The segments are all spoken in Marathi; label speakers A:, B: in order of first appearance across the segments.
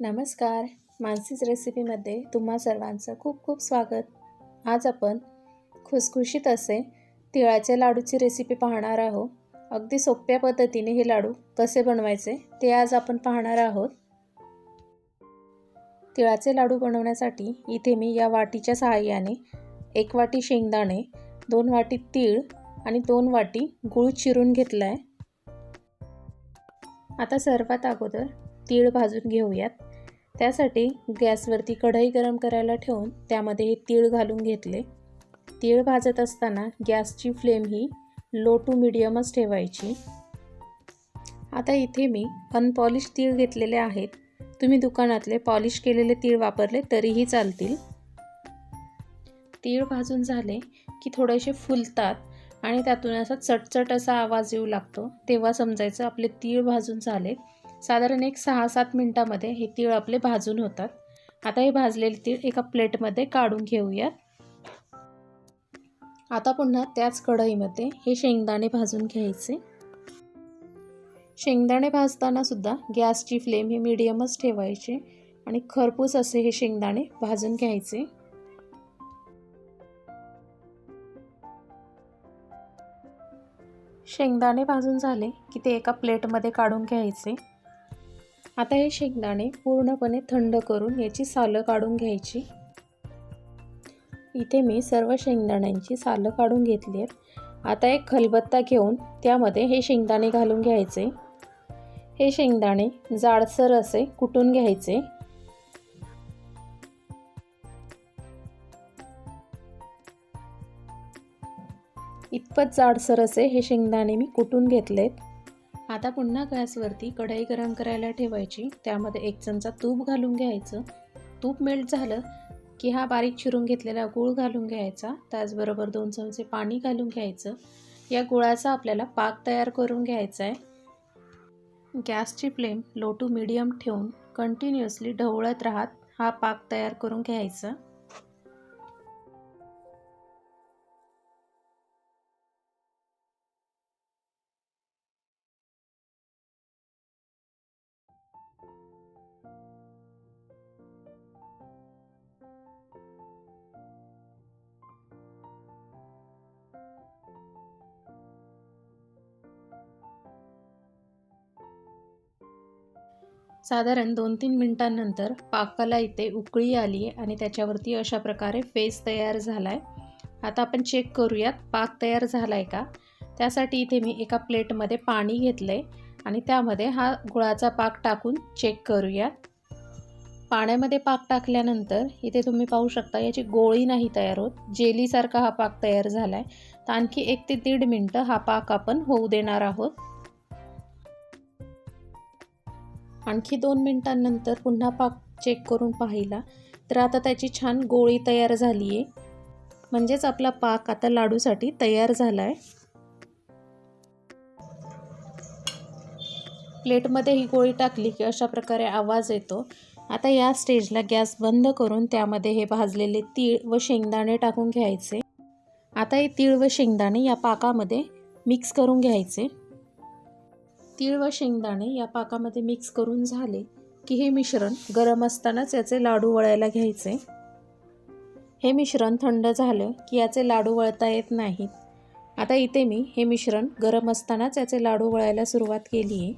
A: नमस्कार. मानसीच रेसिपीमध्ये तुम्हा सर्वांचं खूप खूप स्वागत. आज आपण खुसखुशीत असे तिळाच्या लाडूची रेसिपी पाहणार आहोत. अगदी सोप्या पद्धतीने हे लाडू कसे बनवायचे ते आज आपण पाहणार आहोत. तिळाचे लाडू बनवण्यासाठी इथे मी या वाटीच्या सहाय्याने एक वाटी शेंगदाणे दोन वाटी तीळ आणि दोन वाटी गूळ चिरून घेतला आहे आता सर्वात अगोदर तीळ भाजून घेऊयात. त्यासाठी गॅसवरती कढई गरम करायला ठेवून त्यामध्ये हे तीळ घालून घेतले. तीळ भाजत असताना गॅसची फ्लेम ही लो टू मिडियमच ठेवायची. आता इथे मी अनपॉलिश तीळ घेतलेले आहेत. तुम्ही दुकानातले पॉलिश केलेले तीळ वापरले तरीही चालतील. तीळ भाजून झाले की थोडेसे फुलतात आणि त्यातून असा चटचट असा आवाज येऊ लागतो. तेव्हा समजायचं आपले तीळ भाजून झाले साधारण एक सहा सात मिनटामध्ये हे तीळ आपले भाजून होतात. आता हे भाजलेले तीळ एका प्लेटमध्ये काढून घेऊयात आता पुन्हा त्याच कढईमध्ये हे शेंगदाणे भाजून घ्यायचे. शेंगदाणे भाजताना सुद्धा गॅसची फ्लेम ही मिडियमच ठेवायचे आणि खरपूस असे हे शेंगदाणे भाजून घ्यायचे. शेंगदाणे भाजून झाले की ते एका प्लेटमध्ये काढून घ्यायचे. आता हे शेंगदाणे पूर्णपणे थंड करून याची सालं काढून घ्यायची. इथे मी सर्व शेंगदाण्यांची सालं काढून घेतली आहेत. आता एक खलबत्ता घेऊन त्यामध्ये हे शेंगदाणे घालून घ्यायचे. हे शेंगदाणे जाडसर असे कुटून घ्यायचे. इतपत जाडसर असे हे शेंगदाणे मी कुटून घेतलेत. आता पुन्हा गॅसवरती कढई गरम करायला ठेवायची. त्यामध्ये एक चमचा तूप घालून घ्यायचं. तूप मेल्ट झालं की हा बारीक चिरून घेतलेला गूळ घालून घ्यायचा. त्याचबरोबर दोन चमचे पाणी घालून घ्यायचं. या गुळाचा आपल्याला पाक तयार करून घ्यायचा आहे गॅसची फ्लेम लो टू मिडियम ठेवून कंटिन्युअसली ढवळत राहत हा पाक तयार करून घ्यायचा. साधारण दोन तीन मिनटांनंतर पाकाला इथे उकळी आली आहे आणि त्याच्यावरती अशा प्रकारे फेस तयार झाला आहे आता आपण चेक करूयात पाक तयार झाला आहे का? त्यासाठी इथे मी एका प्लेटमध्ये पाणी घेतलं आहे आणि त्यामध्ये हा गुळाचा पाक टाकून चेक करूयात. पाण्यामध्ये पाक टाकल्यानंतर इथे तुम्ही पाहू शकता याची गोळी नाही तयार होत. जेलीसारखा हा पाक तयार झाला आहे तर आणखी एक ते दीड मिनटं हा पाक आपण होऊ देणार आहोत. आणखी दोन मिनटांनंतर पुन्हा पाक चेक करून पाहिला. तर आता त्याची छान गोळी तयार झाली आहे म्हणजेच आपला पाक आता लाडूसाठी तयार झाला आहे प्लेटमध्ये ही गोळी टाकली की अशा प्रकारे आवाज येतो. आता या स्टेजला गॅस बंद करून त्यामध्ये हे भाजलेले तीळ व शेंगदाणे टाकून घ्यायचे. आता हे तीळ व शेंगदाणे या पाकामध्ये मिक्स करून घ्यायचे. तीळ व शेंगदाणे या पाकामध्ये मिक्स करून झाले की हे मिश्रण गरम असतानाच याचे लाडू वळायला घ्यायचे. हे मिश्रण थंड झालं की याचे लाडू वळता येत नाहीत. आता इथे मी हे मिश्रण गरम असतानाच याचे लाडू वळायला सुरुवात केली आहे.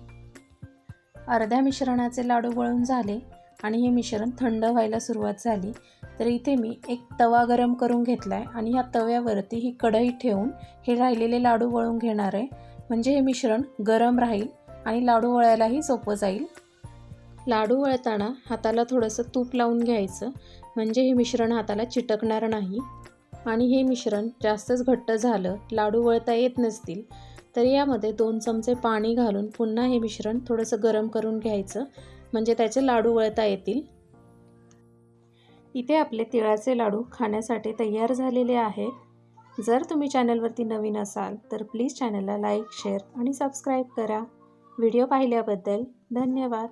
A: अर्ध्या मिश्रणाचे लाडू वळून झाले आणि हे मिश्रण थंड व्हायला सुरुवात झाली. तर इथे मी एक तवा गरम करून घेतला आहे आणि ह्या तव्यावरती ही कढई ठेवून हे राहिलेले लाडू वळून घेणार आहे. म्हणजे हे मिश्रण गरम राहील आणि लाडू वळायलाही सोपं जाईल. लाडू वळताना हाताला थोडंसं तूप लावून घ्यायचं. म्हणजे हे मिश्रण हाताला चिटकणार नाही. आणि हे मिश्रण जास्तच घट्ट झालं लाडू वळता येत नसतील तर यामध्ये दोन चमचे पाणी घालून पुन्हा हे मिश्रण थोडंसं गरम करून घ्यायचं. म्हणजे त्याचे लाडू वळता येतील. इथे आपले तिळाचे लाडू खाण्यासाठी तयार झालेले आहेत. जर तुम्ही चॅनलवरती नवीन असाल तर प्लीज चॅनलला लाईक शेअर आणि सबस्क्राईब करा. व्हिडिओ पाहिल्याबद्दल धन्यवाद.